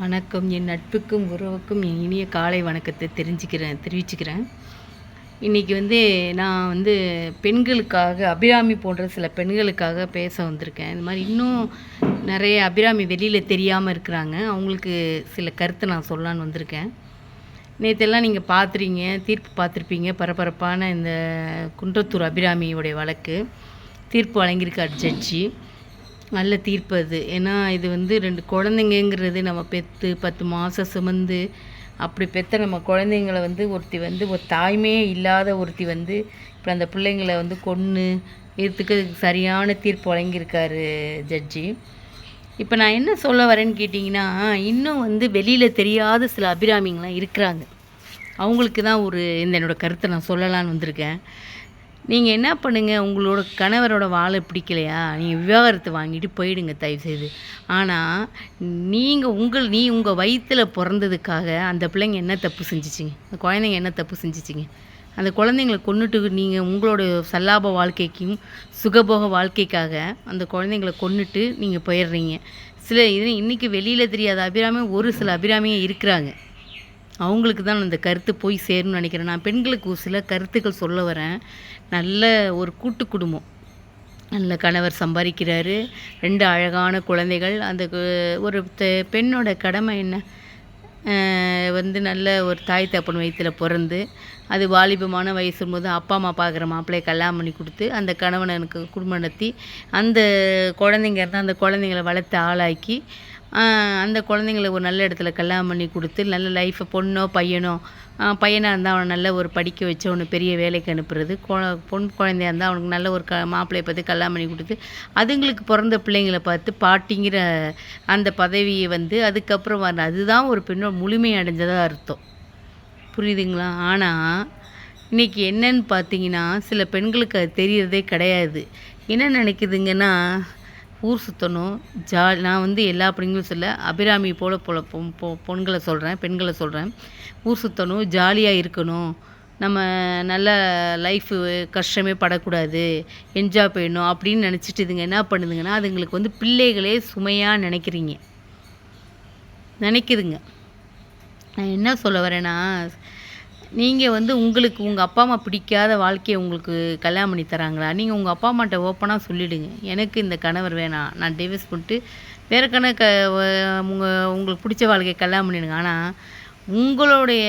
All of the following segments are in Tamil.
வணக்கம். என் நட்புக்கும் உறவுக்கும் என் இனிய காலை வணக்கத்தை தெரிஞ்சுக்கிறேன் தெரிவிச்சுக்கிறேன். இன்றைக்கி வந்து நான் வந்து பெண்களுக்காக அபிராமி போன்ற சில பெண்களுக்காக பேச வந்திருக்கேன். இந்த மாதிரி இன்னும் நிறைய அபிராமி வெளியில் தெரியாமல் இருக்கிறாங்க. அவங்களுக்கு சில கருத்தை நான் சொல்லலான்னு வந்திருக்கேன். நேற்றெல்லாம் நீங்கள் பார்த்துறீங்க தீர்ப்பு பார்த்துருப்பீங்க பரபரப்பான இந்த குன்றத்தூர் அபிராமியுடைய வழக்கு. தீர்ப்பு வழங்கியிருக்கார் ஜட்ஜி. நல்ல தீர்ப்பு அது. ஏன்னா இது வந்து ரெண்டு குழந்தைங்கங்கிறது நம்ம பெற்று பத்து மாதம் சுமந்து அப்படி பெற்ற நம்ம குழந்தைங்கள வந்து ஒருத்தி வந்து ஒரு தாய்மையே இல்லாத ஒருத்தி வந்து இப்போ அந்த பிள்ளைங்களை வந்து கொன்று இதுக்கு சரியான தீர்ப்பு வழங்கியிருக்காரு ஜட்ஜி. இப்போ நான் என்ன சொல்ல வரேன்னு கேட்டிங்கன்னா இன்னும் வந்து வெளியில் தெரியாத சில அபிராமிங்களாம் இருக்கிறாங்க. அவங்களுக்கு தான் ஒரு இந்த என்னோட கருத்தை நான் சொல்லலான்னு வந்திருக்கேன். நீங்கள் என்ன பண்ணுங்கள் உங்களோட கணவரோட வாழை பிடிக்கலையா? நீங்கள் விவாகரத்து வாங்கிட்டு போயிடுங்க தயவுசெய்து. ஆனால் நீங்கள் உங்கள் நீ உங்கள் வயிற்றில் பிறந்ததுக்காக அந்த பிள்ளைங்க என்ன தப்பு செஞ்சிச்சிங்க? அந்த குழந்தைங்க என்ன தப்பு செஞ்சிச்சிங்க? அந்த குழந்தைங்கள கொன்னுட்டு நீங்கள் உங்களோட சல்லாப வாழ்க்கைக்கும் சுகபோக வாழ்க்கைக்காக அந்த குழந்தைங்கள கொண்டுட்டு நீங்கள் போயிடுறீங்க. சில இது இன்றைக்கி வெளியில் தெரியாத அபிராமி ஒரு சில அபிராமியும் இருக்கிறாங்க. அவங்களுக்கு தான் அந்த கருத்து போய் சேரும்னு நினைக்கிறேன். நான் பெண்களுக்கு சில கருத்துக்கள் சொல்ல வரேன். நல்ல ஒரு கூட்டு குடும்பம். நல்ல கணவர் சம்பாதிக்கிறாரு. ரெண்டு அழகான குழந்தைகள். அந்த கு- ஒரு தெ- பெண்ணோட கடமை என்ன? வந்து நல்ல ஒரு தாய் தப்பன் வயிற்றில் பிறந்து அது வாலிபமான வயசு போது அப்பா அம்மா பார்க்குற மாப்பிள்ளையை கல்யாணம் பண்ணி கொடுத்து அந்த கணவனுக்கு குடும்பம் நடத்தி அந்த குழந்தைங்க இருந்தால் அந்த குழந்தைங்கள வளர்த்து ஆளாக்கி அந்த குழந்தைங்கள ஒரு நல்ல இடத்துல கல்யாணம் பண்ணி கொடுத்து நல்ல லைஃப்பை பொண்ணோ பையனோ பையனாக இருந்தால் அவனை நல்ல ஒரு படிக்க வச்சு அவனை பெரிய வேலைக்கு அனுப்புறது கொ பொன் குழந்தையா இருந்தால் அவனுக்கு நல்ல ஒரு க மாப்பிள்ளையை பார்த்து கல்யாணம் பண்ணி கொடுத்து அதுங்களுக்கு பிறந்த பிள்ளைங்கள பார்த்து பாட்டிங்கிற அந்த பதவியை வந்து அதுக்கப்புறம் வர அதுதான் ஒரு பெண்ணோட முழுமை அடைஞ்சதாக அர்த்தம். புரியுதுங்களா? ஆனால் இன்னைக்கு என்னன்னு பார்த்தீங்கன்னா சில பெண்களுக்கு அது தெரியறதே கிடையாது. என்ன நினைக்குதுங்கன்னா ஊர் சுற்றணும் ஜா நான் வந்து எல்லா பிள்ளைங்களும் சொல்ல அபிராமி போல போல பொ- பொண்களை சொல்கிறேன் பெண்களை சொல்கிறேன் ஊர் சுற்றணும் ஜாலியாக இருக்கணும். நம்ம நல்ல லைஃபு கஷ்டமே படக்கூடாது. என்ஜாய் பண்ணணும் அப்படின்னு நினச்சிட்டு இதுங்க என்ன பண்ணுதுங்கன்னா அதுங்களுக்கு வந்து பிள்ளைகளே சுமையாக நினைக்கிறீங்க. நினைக்குதுங்க. நான் என்ன சொல்ல வரேன்னா நீங்கள் வந்து உங்களுக்கு உங்கள் அப்பா அம்மா பிடிக்காத வாழ்க்கையை உங்களுக்கு கல்யாணம் பண்ணி தராங்களா? நீங்கள் உங்கள் அப்பா அம்மாட்ட ஓப்பனாக சொல்லிவிடுங்க எனக்கு இந்த கணவர் வேணாம். நான் டிவைஸ் பண்ணிட்டு வேறு கண க உங்கள் உங்களுக்கு பிடிச்ச வாழ்க்கையை கல்யாணம் பண்ணிடுங்க. ஆனால் உங்களுடைய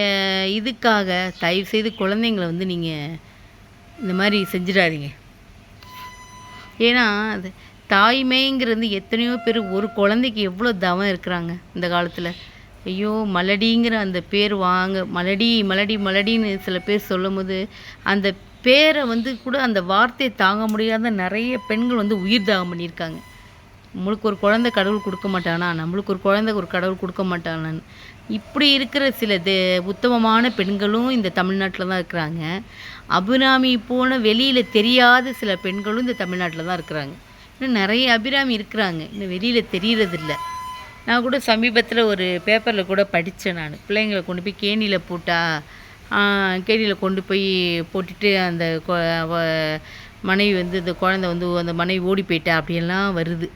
இதுக்காக தயவு செய்து குழந்தைங்கள வந்து நீங்கள் இந்த மாதிரி செஞ்சிடாதீங்க. ஏன்னா அது தாய்மைங்கிறது எத்தனையோ பேர் ஒரு குழந்தைக்கு எவ்வளோ தவம் இருக்கிறாங்க இந்த காலத்தில். ஐயோ மலடிங்கிற அந்த பேர் வாங்க மலடி மலடி மலடின்னு சில பேர் சொல்லும்போது அந்த பேரை வந்து கூட அந்த வார்த்தையை தாங்க முடியாத நிறைய பெண்கள் வந்து உயிர் தாகம் பண்ணியிருக்காங்க. நம்மளுக்கு ஒரு குழந்தை கடவுள் கொடுக்க மாட்டானா? நம்மளுக்கு ஒரு குழந்தை ஒரு கடவுள் கொடுக்க மாட்டானான்னு. இப்படி இருக்கிற சில தே உத்தமமான பெண்களும் இந்த தமிழ்நாட்டில் தான் இருக்கிறாங்க. அபிராமி போன வெளியில் தெரியாத சில பெண்களும் இந்த தமிழ்நாட்டில் தான் இருக்கிறாங்க. இன்னும் நிறைய அபிராமி இருக்கிறாங்க. இன்னும் வெளியில் தெரியறதில்லை. நான் கூட சமீபத்தில் ஒரு பேப்பரில் கூட படித்தேன் நான். பிள்ளைங்களை கொண்டு போய் கேணியில் போட்டா கேணியில் கொண்டு போய் போட்டுட்டு அந்த கொ- மனைவி வந்து இந்த குழந்தை வந்து அந்த மனைவி ஓடி போயிட்டா அப்படியெல்லாம் வருது.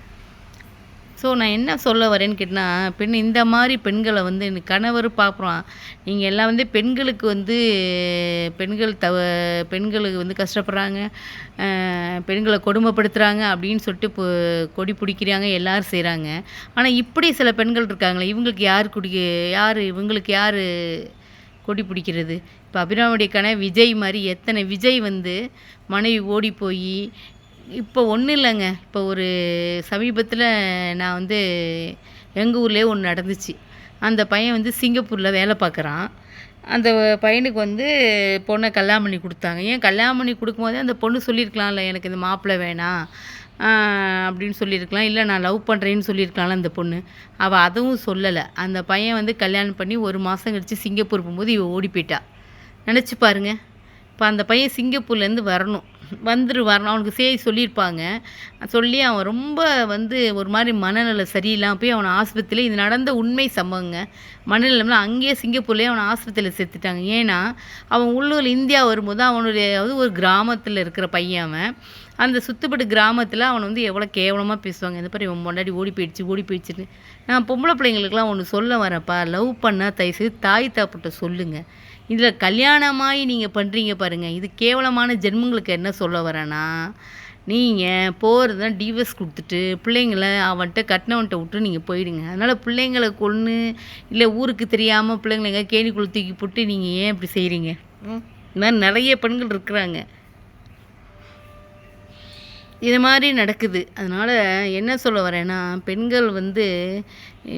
ஸோ நான் என்ன சொல்ல வரேன்னு கேட்டால் பெண் இந்த மாதிரி பெண்களை வந்து கணவர் பார்க்குறோம் நீங்கள் எல்லாம் வந்து பெண்களுக்கு வந்து பெண்கள் தவ பெண்களுக்கு வந்து கஷ்டப்படுறாங்க பெண்களை கொடுமைப்படுத்துகிறாங்க அப்படின்னு சொல்லிட்டு இப்போ கொடி பிடிக்கிறாங்க எல்லோரும் செய்கிறாங்க ஆனால் இப்படி சில பெண்கள் இருக்காங்களே இவங்களுக்கு யார் குடி யார் இவங்களுக்கு யார் கொடி பிடிக்கிறது? இப்போ அபிராமுடைய கணவன் விஜய் மாதிரி எத்தனை விஜய் வந்து மனைவி ஓடி போய் இப்போ ஒன்றும் இல்லைங்க. இப்போ ஒரு சமீபத்தில் நான் வந்து எங்கள் ஊர்லேயே ஒன்று நடந்துச்சு. அந்த பையன் வந்து சிங்கப்பூரில் வேலை பார்க்குறான். அந்த பையனுக்கு வந்து பொண்ணை கல்யாணம் பண்ணி கொடுத்தாங்க. ஏன் கல்யாணம் பண்ணி கொடுக்கும்போதே அந்த பொண்ணு சொல்லியிருக்கலாம்ல எனக்கு இந்த மாப்பிள்ளை வேணாம் அப்படின்னு சொல்லியிருக்கலாம். இல்லை நான் லவ் பண்ணுறேன்னு சொல்லியிருக்கலாம்ல அந்த பொண்ணு. அவள் அதுவும் சொல்லலை. அந்த பையன் வந்து கல்யாணம் பண்ணி ஒரு மாதம் கழித்து சிங்கப்பூர் போகும்போது இவள் ஓடி போயிட்டா. நினச்சி பாருங்க. இப்போ அந்த பையன் சிங்கப்பூர்லேருந்து வரணும். வந்துரு வரணும் அவனுக்கு செய்தி சொல்லியிருப்பாங்க. சொல்லி அவன் ரொம்ப வந்து ஒரு மாதிரி மனநிலை சரியில்லாமல் போய் அவனை ஆஸ்பத்திரியில் இது நடந்த உண்மை சம்பவங்க. மனநிலைமையில் அங்கேயே சிங்கப்பூர்லேயே அவனை ஆஸ்பத்திரியில் சேர்த்துட்டாங்க. ஏன்னா அவன் உள்ளூர் இந்தியா வரும்போது அவனுடைய அதாவது ஒரு கிராமத்தில் இருக்கிற பையன் அவன். அந்த சுத்துப்பட்டு கிராமத்தில் அவனை வந்து எவ்வளோ கேவலமாக பேசுவாங்க. இந்த மாதிரி இவன் முன்னாடி ஓடி போயிடுச்சு ஓடி போயிடுச்சுன்னு. நான் பொம்பளை பிள்ளைங்களுக்குலாம் ஒன்று சொல்ல வரேன்ப்பா லவ் பண்ணால் தயவுசெய்து தாய் தாப்பிட்ட சொல்லுங்கள் இதில் கல்யாணமாகி நீங்கள் பண்ணுறீங்க பாருங்கள் இது கேவலமான ஜென்மங்களுக்கு என்ன சொல்ல வரேன்னா நீங்கள் போகிறது தான் டிவர்ஸ் கொடுத்துட்டு பிள்ளைங்கள அவன்கிட்ட கட்டினவன்ட்ட விட்டு நீங்கள் போயிடுங்க. அதனால் பிள்ளைங்களை கொன்று இல்லை ஊருக்கு தெரியாமல் பிள்ளைங்களை எங்கே கேணிக்குள்ள தூக்கி போட்டு நீங்கள் ஏன் இப்படி செய்கிறீங்க? இந்த மாதிரி நிறைய பெண்கள் இருக்கிறாங்க. இது மாதிரி நடக்குது. அதனால் என்ன சொல்ல வரேன்னா பெண்கள் வந்து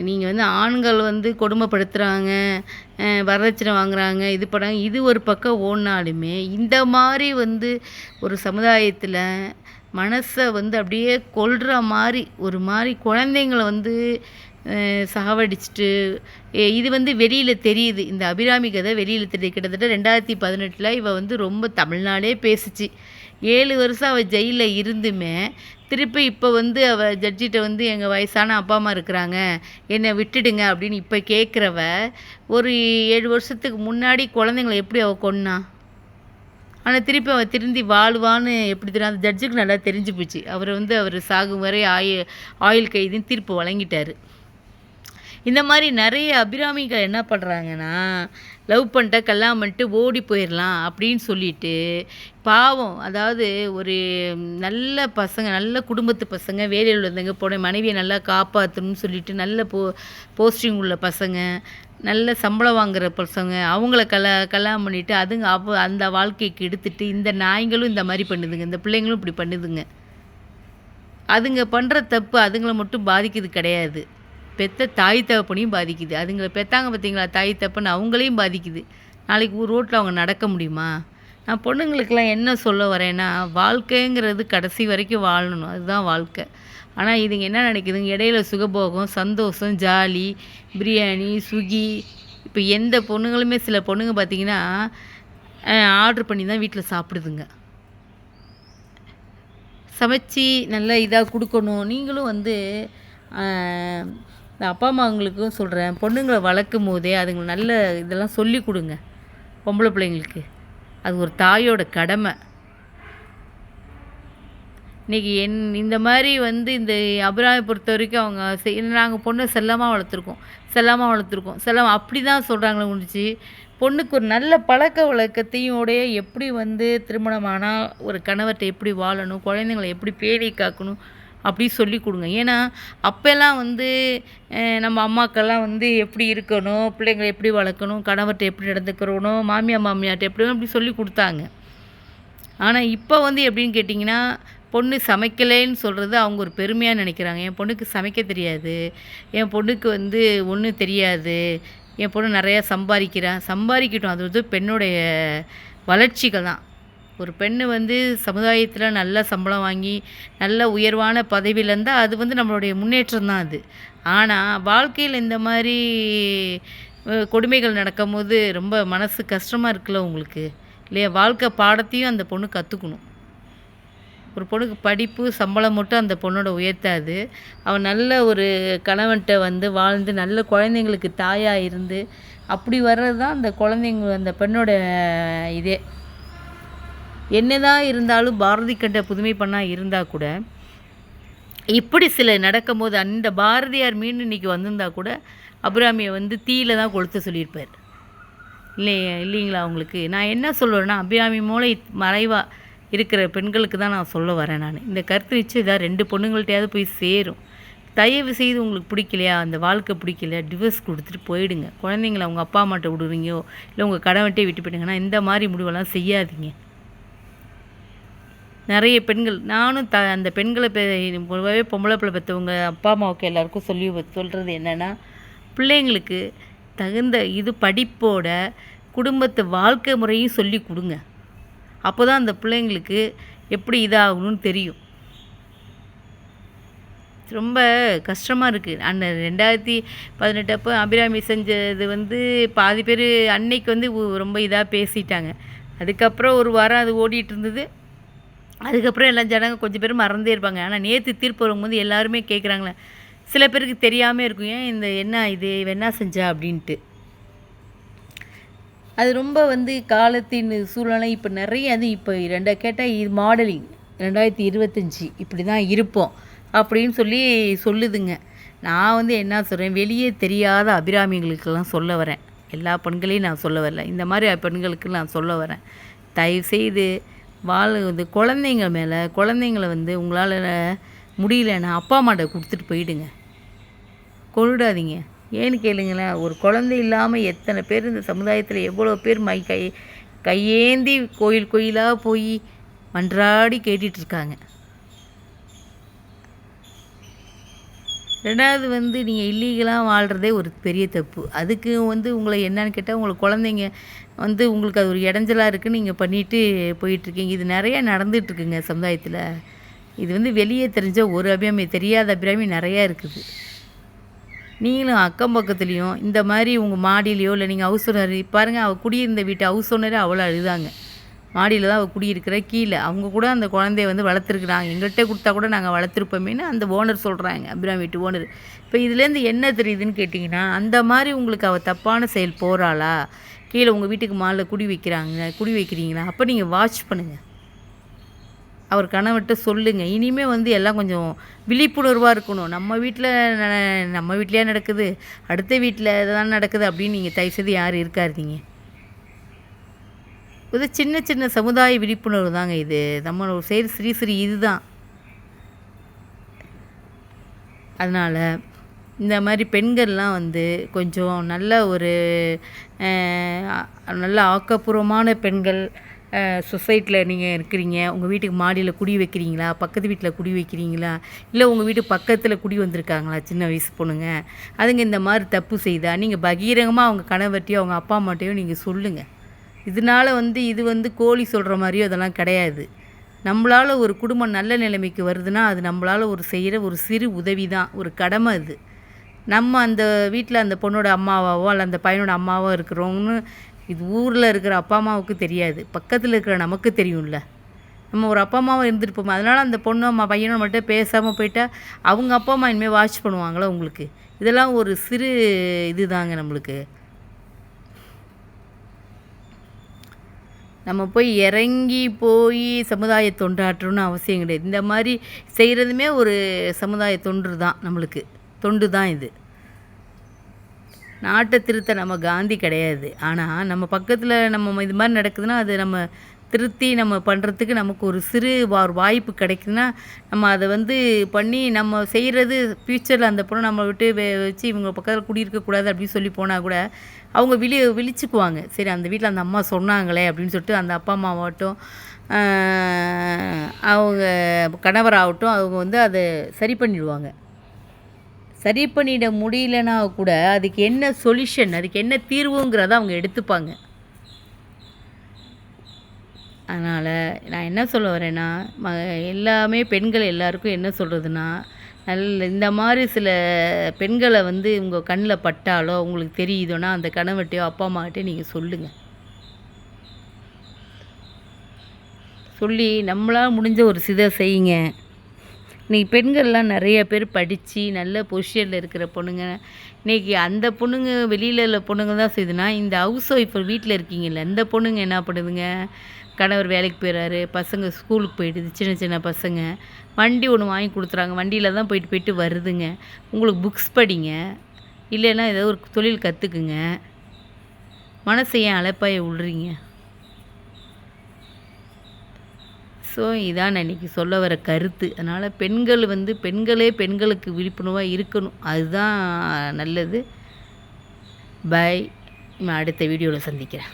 நீங்கள் வந்து ஆண்கள் வந்து கொடுமைப்படுத்துகிறாங்க வரதட்சணை வாங்குகிறாங்க இது பண்ணுறாங்க இது ஒரு பக்கம் ஓடினாலுமே இந்த மாதிரி வந்து ஒரு சமுதாயத்தில் மனசை வந்து அப்படியே கொல்ற மாதிரி ஒரு மாதிரி குழந்தைங்களை வந்து சாவடிச்சுட்டு இது வந்து வெளியில் தெரியுது. இந்த அபிராமி கதை வெளியில் தெரியுது. கிட்டத்தட்ட ரெண்டாயிரத்தி பதினெட்டில் இவள் வந்து ரொம்ப தமிழ்நாடே பேசிச்சு. ஏழு வருஷம் அவள் ஜெயிலில் இருந்துமே திருப்பி இப்போ வந்து அவள் ஜட்ஜிட்ட வந்து எங்கள் வயசான அப்பா அம்மா இருக்கிறாங்க. என்னை விட்டுடுங்க அப்படின்னு இப்போ கேட்குறவ ஒரு ஏழு வருஷத்துக்கு முன்னாடி குழந்தைங்கள எப்படி அவள் கொன்னா? ஆனால் திருப்பி அவள் திருந்தி வாழ்வான்னு எப்படி தெரியும்? அந்த ஜட்ஜுக்கு நல்லா தெரிஞ்சு போச்சு. அவர் வந்து அவர் சாகும் வரை ஆயு ஆயுள் கைதுன்னு தீர்ப்பு வழங்கிட்டார். இந்த மாதிரி நிறைய அபிராமிகள் என்ன பண்ணுறாங்கன்னா லவ் பண்ணிட்ட கல்யாணம் பண்ணிட்டு ஓடி போயிடலாம் அப்படின்னு சொல்லிட்டு பாவம் அதாவது ஒரு நல்ல பசங்க நல்ல குடும்பத்து பசங்க வேலையில் உள்ளவங்க போன மனைவியை நல்லா காப்பாற்றணும்னு சொல்லிட்டு நல்ல போ போஸ்டிங் உள்ள பசங்க நல்ல சம்பளம் வாங்குற பசங்க அவங்கள கல கல்யாணம் பண்ணிவிட்டு அதுங்க அவ அந்த வாழ்க்கைக்கு எடுத்துட்டு இந்த நாய்ங்களும் இந்த மாதிரி பண்ணுதுங்க இந்த பிள்ளைங்களும் இப்படி பண்ணுதுங்க. அதுங்க பண்ணுற தப்பு அதுங்களை மட்டும் பாதிக்கிறது கிடையாது. பெத்த தாய் தகப்பனையும் பாதிக்குது. அதுங்களை பெத்தாங்க பார்த்தீங்களா? தாய் தப்பன் அவங்களையும் பாதிக்குது. நாளைக்கு ஊர் ரோட்டில் அவங்க நடக்க முடியுமா? நான் பொண்ணுங்களுக்கெல்லாம் என்ன சொல்ல வரேன்னா வாழ்க்கைங்கிறது கடைசி வரைக்கும் வாழணும். அதுதான் வாழ்க்கை. ஆனால் இதுங்க என்ன நினைக்குதுங்க? இடையில சுகபோகம் சந்தோஷம் ஜாலி பிரியாணி சுகி. இப்போ எந்த பொண்ணுங்களுமே சில பொண்ணுங்க பார்த்தீங்கன்னா ஆர்டர் பண்ணி தான் வீட்டில் சாப்பிடுதுங்க. சமைச்சு நல்லா இதாக கொடுக்கணும். நீங்களும் வந்து ஆஹ், இந்த அப்பா அம்மாங்களுக்கும் சொல்கிறேன் பொண்ணுங்களை வளர்க்கும் போதே அதுங்க நல்ல இதெல்லாம் சொல்லி கொடுங்க பொம்பளை பிள்ளைங்களுக்கு. அது ஒரு தாயோட கடமை. இன்றைக்கி என் இந்த மாதிரி வந்து இந்த அபிராமி பொறுத்த வரைக்கும் அவங்க செய் நாங்கள் பொண்ணை செல்லமாக வளர்த்துருக்கோம் செல்லமாக வளர்த்துருக்கோம். செல்லம் அப்படி தான் சொல்கிறாங்களே முடிச்சு பொண்ணுக்கு ஒரு நல்ல பழக்க வழக்கத்தையும் உடைய எப்படி வந்து திருமணமானால் ஒரு கணவர்கிட்ட எப்படி வாழணும் குழந்தைங்களை எப்படி பேணி காக்கணும் அப்படி சொல்லி கொடுங்க. ஏன்னா அப்போல்லாம் வந்து நம்ம அம்மாக்கெல்லாம் வந்து எப்படி இருக்கணும் பிள்ளைங்களை எப்படி வளர்க்கணும் கணவர்கிட்ட எப்படி நடந்துக்கிறணும் மாமியார் மாமியார்கிட்ட எப்படி அப்படி சொல்லி கொடுத்தாங்க. ஆனால் இப்போ வந்து எப்படின்னு கேட்டிங்கன்னா பொண்ணு சமைக்கலைன்னு சொல்கிறது அவங்க ஒரு பெருமையாக நினைக்கிறாங்க. என் பொண்ணுக்கு சமைக்க தெரியாது. என் பொண்ணுக்கு வந்து ஒன்றும் தெரியாது. என் பொண்ணு நிறையா சம்பாதிக்கிறான் சம்பாதிக்கட்டும். அது வந்து பெண்ணுடைய வளர்ச்சிகள் தான் ஒரு பெண்ணு வந்து சமுதாயத்தில் நல்ல சம்பளம் வாங்கி நல்ல உயர்வான பதவியில் இருந்தால் அது வந்து நம்மளுடைய முன்னேற்றம் தான் அது. ஆனால் வாழ்க்கையில் இந்த மாதிரி கொடுமைகள் நடக்கும்போது ரொம்ப மனசு கஷ்டமாக இருக்குல்ல உங்களுக்கு? இல்லையா? வாழ்க்கை பாடத்தையும் அந்த பொண்ணு கற்றுக்கணும் ஒரு பொண்ணுக்கு படிப்பு சம்பளம் மட்டும் அந்த பொண்ணோட உயர்த்தாது. அவன் நல்ல ஒரு கணவன்கிட்ட வந்து வாழ்ந்து நல்ல குழந்தைங்களுக்கு தாயாக இருந்து அப்படி வர்றது தான் அந்த குழந்தைங்க அந்த பெண்ணோட இதே. என்னதான் இருந்தாலும் பாரதி கண்ட புதுமை பண்ணா இருந்தால் கூட இப்படி சில நடக்கும்போது அந்த பாரதியார் மீண்டும் இன்னைக்கு வந்திருந்தா கூட அபிராமியை வந்து தீயில தான் கொளுத்த சொல்லியிருப்பார். இல்லையே இல்லைங்களா உங்களுக்கு? நான் என்ன சொல்லுவேன்னா அபிராமி மூளை மறைவாக இருக்கிற பெண்களுக்கு தான் நான் சொல்ல வரேன் நான். இந்த கருத்து நிச்சயம் இதாக ரெண்டு பொண்ணுங்கள்ட்டையாவது போய் சேரும். தயவு செய்து உங்களுக்கு பிடிக்கலையா? அந்த வாழ்க்கை பிடிக்கலையா டிவோர்ஸ் கொடுத்துட்டு போயிடுங்க. குழந்தைங்கள அவங்க அப்பா அம்மாட்ட விடுவீங்கோ இல்லை உங்கள் கடவன்ட்டே விட்டு போயிடுங்கன்னா இந்த மாதிரி முடிவெல்லாம் செய்யாதீங்க. நிறைய பெண்கள் நானும் த அந்த பெண்களை பெ பொதுவாகவே பொம்பளை பிள்ளை பெற்றவங்க அப்பா அம்மாவுக்கு எல்லாருக்கும் சொல்லி சொல்கிறது என்னென்னா பிள்ளைங்களுக்கு தகுந்த இது படிப்போட குடும்பத்து வாழ்க்கை முறையும் சொல்லி கொடுங்க. அப்போ தான் அந்த பிள்ளைங்களுக்கு எப்படி இதாகணும்னு தெரியும். ரொம்ப கஷ்டமாக இருக்குது அந்த ரெண்டாயிரத்தி பதினெட்டு அப்போ அபிராமி செஞ்சது வந்து பாதி பேர் அன்னைக்கு வந்து ரொம்ப இதாக பேசிட்டாங்க. அதுக்கப்புறம் ஒரு வாரம் அது ஓடிட்டு இருந்தது. அதுக்கப்புறம் எல்லாம் ஜனங்க கொஞ்சம் பேர் மறந்தே இருப்பாங்க. ஆனால் நேற்று தீர்ப்பு வரும்போது எல்லாருமே கேட்குறாங்களே சில பேருக்கு தெரியாமல் இருக்கும் ஏன் இந்த என்ன இது என்ன செஞ்சா? அப்படின்ட்டு. அது ரொம்ப வந்து காலத்தின் சூழ்நிலை இப்போ நிறைய அது இப்போ ரெண்டா கேட்டால் இது மாடலிங் ரெண்டாயிரத்தி இருபத்தஞ்சி இப்படி தான் இருப்போம் அப்படின்னு சொல்லி சொல்லுதுங்க. நான் வந்து என்ன சொல்கிறேன் வெளியே தெரியாத அபிராமிகளுக்கெல்லாம் சொல்ல வரேன். எல்லா பெண்களையும் நான் சொல்ல வரல. இந்த மாதிரி பெண்களுக்கு நான் சொல்ல வரேன். தயவுசெய்து வாழ் வந்து குழந்தைங்க மேலே குழந்தைங்கள வந்து உங்களால் முடியலன்னா அப்பா அம்மாட்ட கொடுத்துட்டு போயிடுங்க. கொண்டுடாதீங்க. ஏன்னு கேளுங்களேன் ஒரு குழந்தை இல்லாமல் எத்தனை பேர் இந்த சமுதாயத்தில் எவ்வளோ பேர் மை கை கையேந்தி கோயில் கோயிலாக போய் மன்றாடி கேட்டுட்ருக்காங்க. ரெண்டாவது வந்து நீங்கள் இல்லீகலாக வாழ்கிறதே ஒரு பெரிய தப்பு. அதுக்கு வந்து உங்களை என்னன்னு கேட்டால் உங்களுக்கு குழந்தைங்க வந்து உங்களுக்கு அது ஒரு இடைஞ்சலாக இருக்குது நீங்கள் பண்ணிட்டு போயிட்டுருக்கீங்க. இது நிறையா நடந்துகிட்ருக்குங்க சமுதாயத்தில். இது வந்து வெளியே தெரிஞ்ச ஒரு அபிராமி தெரியாத அபிராமி நிறையா இருக்குது. நீங்களும் அக்கம் பக்கத்துலேயும் இந்த மாதிரி உங்கள் மாடியிலையோ இல்லை நீங்கள் ஹவுஸ் ஓனர் பாருங்கள் அவள் குடியிருந்த வீட்டு ஹவுஸ் ஓனரே அவ்வளோ அழுதாங்க. மாடியில் தான் அவள் குடியிருக்கிற. கீழே அவங்க கூட அந்த குழந்தைய வந்து வளர்த்துருக்குறாங்க. எங்கள்கிட்ட கொடுத்தா கூட நாங்கள் வளர்த்துருப்போமேனு அந்த ஓனர் சொல்கிறாங்க அபிராமி வீட்டு ஓனர் இப்போ இதுலேருந்து என்ன தெரியுதுன்னு கேட்டிங்கன்னா அந்த மாதிரி உங்களுக்கு அவள் தப்பான செயல் போகிறாளா கீழே உங்கள் வீட்டுக்கு மாலில் குடி வைக்கிறாங்க குடி வைக்கிறீங்களா? அப்போ நீங்கள் வாட்ச் பண்ணுங்கள் அவர் கணவர்கிட்ட சொல்லுங்கள் இனிமே வந்து எல்லாம் கொஞ்சம் விழிப்புணர்வாக இருக்கணும். நம்ம வீட்டில் நம்ம வீட்லேயே நடக்குது? அடுத்த வீட்டில் தான் நடக்குது அப்படின்னு நீங்கள் தயவுசெய்து செய்து யாரும் இருக்காதீங்க. இது சின்ன சின்ன சமுதாய விழிப்புணர்வு தாங்க இது. நம்ம செய்கிற ஸ்ரீ ஸ்ரீ இதுதான். அதனால் இந்த மாதிரி பெண்கள்லாம் வந்து கொஞ்சம் நல்ல ஒரு நல்ல ஆக்கப்பூர்வமான பெண்கள் சொசைட்டியில் நீங்கள் இருக்கிறீங்க. உங்கள் வீட்டுக்கு மாடியில் குடி வைக்கிறீங்களா? பக்கத்து வீட்டில் குடி வைக்கிறீங்களா? இல்லை உங்கள் வீட்டு பக்கத்தில் குடி வந்திருக்காங்களா? சின்ன வயசு பொண்ணுங்க? அதுங்க இந்த மாதிரி தப்பு செய்தால் நீங்கள் பகீரங்கமாக அவங்க கணவர்ட்டையோ அவங்க அப்பா அம்மாட்டையோ நீங்கள் சொல்லுங்கள் இதனால வந்து இது வந்து கோழி சொல்கிற மாதிரியோ அதெல்லாம் கிடையாது. நம்மளால் ஒரு குடும்பம் நல்ல நிலைமைக்கு வருதுன்னா அது நம்மளால் ஒரு செய்கிற ஒரு சிறு உதவி தான் ஒரு கடமை அது. நம்ம அந்த வீட்டில் அந்த பொண்ணோட அம்மாவாவோ அல்ல அந்த பையனோட அம்மாவோ இருக்கிறோம்னு இது ஊரில் இருக்கிற அப்பா அம்மாவுக்கு தெரியாது. பக்கத்தில் இருக்கிற நமக்கு தெரியும்ல. நம்ம ஒரு அப்பா அம்மாவும் இருந்துட்டு போவோம் அதனால் அந்த பொண்ணு அம்மா பையனும் மட்டும் பேசாமல் போயிட்டா அவங்க அப்பா அம்மா இனிமேல் வாட்ச் பண்ணுவாங்களா உங்களுக்கு? இதெல்லாம் ஒரு சிறு இதுதாங்க நம்மளுக்கு. நம்ம போய் இறங்கி போய் சமுதாய தொண்டாற்றணும்னு அவசியம் கிடையாது. இந்த மாதிரி செய்கிறதுமே ஒரு சமுதாய தொன்று தான் நம்மளுக்கு. தொண்டு தான் இது. நாட்டை திருத்த நம்ம காந்தி கிடையாது. ஆனால் நம்ம பக்கத்தில் நம்ம இது மாதிரி நடக்குதுன்னா அது நம்ம திருத்தி நம்ம பண்ணுறதுக்கு நமக்கு ஒரு சிறு வா- ஒரு வாய்ப்பு கிடைக்குதுன்னா நம்ம அதை வந்து பண்ணி நம்ம செய்கிறது ஃப்யூச்சரில் அந்த பொண்ணை நம்ம விட்டு வே- வச்சு இவங்க பக்கத்தில் குடியிருக்கக்கூடாது அப்படின்னு சொல்லி போனால் கூட அவங்க விழி விழிச்சுக்குவாங்க. சரி அந்த வீட்டில் அந்த அம்மா சொன்னாங்களே அப்படின்னு சொல்லிட்டு அந்த அப்பா அம்மாவாகட்டும் ஆகட்டும் அவங்க கணவராகட்டும் அவங்க வந்து அதை சரி பண்ணிடுவாங்க. சரி பண்ணிட முடியலனா கூட அதுக்கு என்ன சொல்யூஷன் அதுக்கு என்ன தீர்வுங்கிறத அவங்க எடுத்துப்பாங்க. அதனால் நான் என்ன சொல்ல வரேன்னா ம எல்லாமே பெண்கள் எல்லாருக்கும் என்ன சொல்கிறதுனா நல்ல இந்த மாதிரி சில பெண்களை வந்து உங்கள் கண்ணில் பட்டாலோ உங்களுக்கு தெரியுதோன்னா அந்த கணவர்கிட்டையோ அப்பா அம்மாகிட்டயோ நீங்கள் சொல்லுங்கள் சொல்லி நம்மளால் முடிஞ்ச ஒரு சிதை செய்யுங்க. இன்றைக்கி பெண்கள்லாம் நிறைய பேர் படித்து நல்ல பொசிஷனில் இருக்கிற பொண்ணுங்க. இன்னைக்கு அந்த பொண்ணுங்க வெளியில் உள்ள பொண்ணுங்க தான் செய்யுதுன்னா இந்த ஹவுஸ் ஒய்ஃப் வீட்டில் இருக்கீங்கல்ல இந்த பொண்ணுங்க என்ன பண்ணுதுங்க? கணவர் வேலைக்கு போயிடுறாரு பசங்க ஸ்கூலுக்கு போயிடுது சின்ன சின்ன பசங்க. வண்டி ஒன்று வாங்கி கொடுத்துறாங்க வண்டியில் தான் போயிட்டு போயிட்டு வருதுங்க. உங்களுக்கு புக்ஸ் படிங்க. இல்லைன்னா ஏதோ ஒரு தொழில் கற்றுக்குங்க மனசை ஏன் அழைப்பாய விடுறீங்க? ஸோ இதான் நான் இன்றைக்கி சொல்ல வர கருத்து. அதனால் பெண்கள் வந்து பெண்களே பெண்களுக்கு விழிப்புணர்வாக இருக்கணும். அதுதான் நல்லது. பை நான் அடுத்த வீடியோவில் சந்திக்கிறேன்.